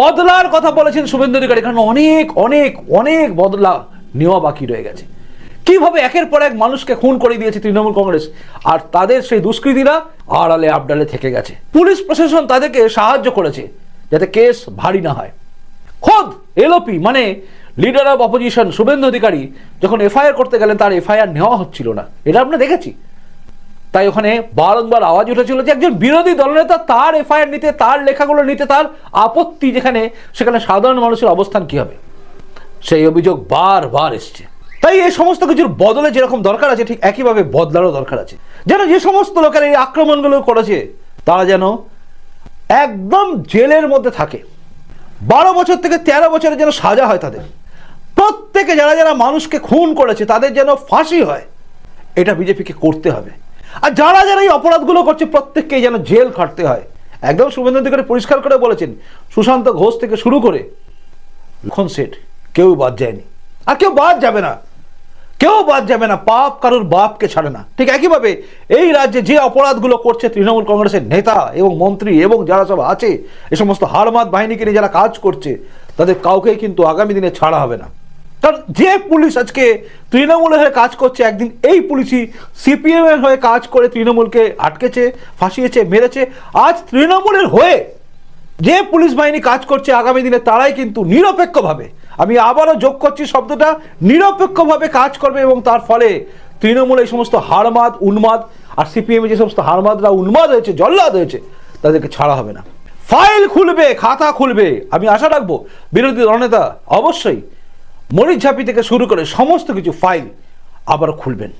বদলার কথা বলেছেন শুভেন্দু অধিকারী, কারণ অনেক অনেক অনেক বদলা নেওয়া বাকি রয়ে গেছে। কীভাবে একের পর এক মানুষকে খুন করে দিয়েছে তৃণমূল কংগ্রেস? আর তাদের সেই দুষ্কৃতীরা আড়ালে আবডালে থেকে গেছে। পুলিশ প্রশাসন তাদেরকে সাহায্য করেছে, যাতে কেস ভারী না হয়। খোদ এলওপি মানে leader of opposition Suvendu Adhikari, যখন এফআইআর করতে গেলেন, তার এফআইআর নেওয়া হচ্ছিল না। এটা আমরা দেখেছি। তাই ওখানে বারংবার আওয়াজ উঠেছিল যে একজন বিরোধী দলনেতা তার এফআইআর নিতে, তার লেখাগুলো নিতে, তার আপত্তি যেখানে, সেখানে সাধারণ মানুষের অবস্থান কি হবে? সেই অভিযোগ বারবার এসছে। তাই এই সমস্ত কিছুর বদলে যেরকম দরকার আছে, ঠিক একইভাবে বদলারও দরকার আছে। যেন যে সমস্ত লোকের এই আক্রমণগুলো করেছে, তারা যেন একদম জেলের মধ্যে থাকে। বারো বছর থেকে তেরো বছরের যেন সাজা হয় তাদের। প্রত্যেকে যারা যারা মানুষকে খুন করেছে, তাদের যেন ফাঁসি হয়। এটা বিজেপিকে করতে হবে। আর যারা যারা এই অপরাধগুলো করছে প্রত্যেককে যেন জেল খাটতে হয়। একদম শুভেন্দু অধিকারী পরিষ্কার করে বলেছেন, সুশান্ত ঘোষ থেকে শুরু করে লক্ষণ সেট কেউ বাদ যায়নি। আর কেউ বাদ যাবে না। কেউ বাদ যাবে না, পাপ কারোর বাপকে ছাড়ে না। ঠিক একইভাবে এই রাজ্যে যে অপরাধগুলো করছে তৃণমূল কংগ্রেসের নেতা এবং মন্ত্রী এবং যারা সব আছে, এ সমস্ত হারমাত বাহিনীকে নিয়ে যারা কাজ করছে, তাদের কাউকেই কিন্তু আগামী দিনে ছাড়া হবে না। কারণ যে পুলিশ আজকে তৃণমূলের হয়ে কাজ করছে, একদিন এই পুলিশই সিপিএম এর হয়ে কাজ করে তৃণমূলকে আটকেছে, ফাঁসিয়েছে, মেরেছে। আজ তৃণমূলের হয়ে যে পুলিশ বাহিনী কাজ করছে আগামী দিনে, তারাই কিন্তু নিরপেক্ষভাবে, আমি আবারও যোগ করছি শব্দটা, নিরপেক্ষভাবে কাজ করবে এবং তার ফলে তৃণমূল এই সমস্ত হারমাদ উন্মাদ, আর সিপিএম যে সমস্ত হারমাদরা উন্মাদ হয়েছে, জল্লাদ হয়েছে, তাদেরকে ছাড়া হবে না। ফাইল খুলবে, খাতা খুলবে, আমি আশা রাখব, বিরোধী দলনেতা অবশ্যই মরিচ ঝাঁপি থেকে শুরু করে সমস্ত কিছু ফাইল আবার খুলবেন।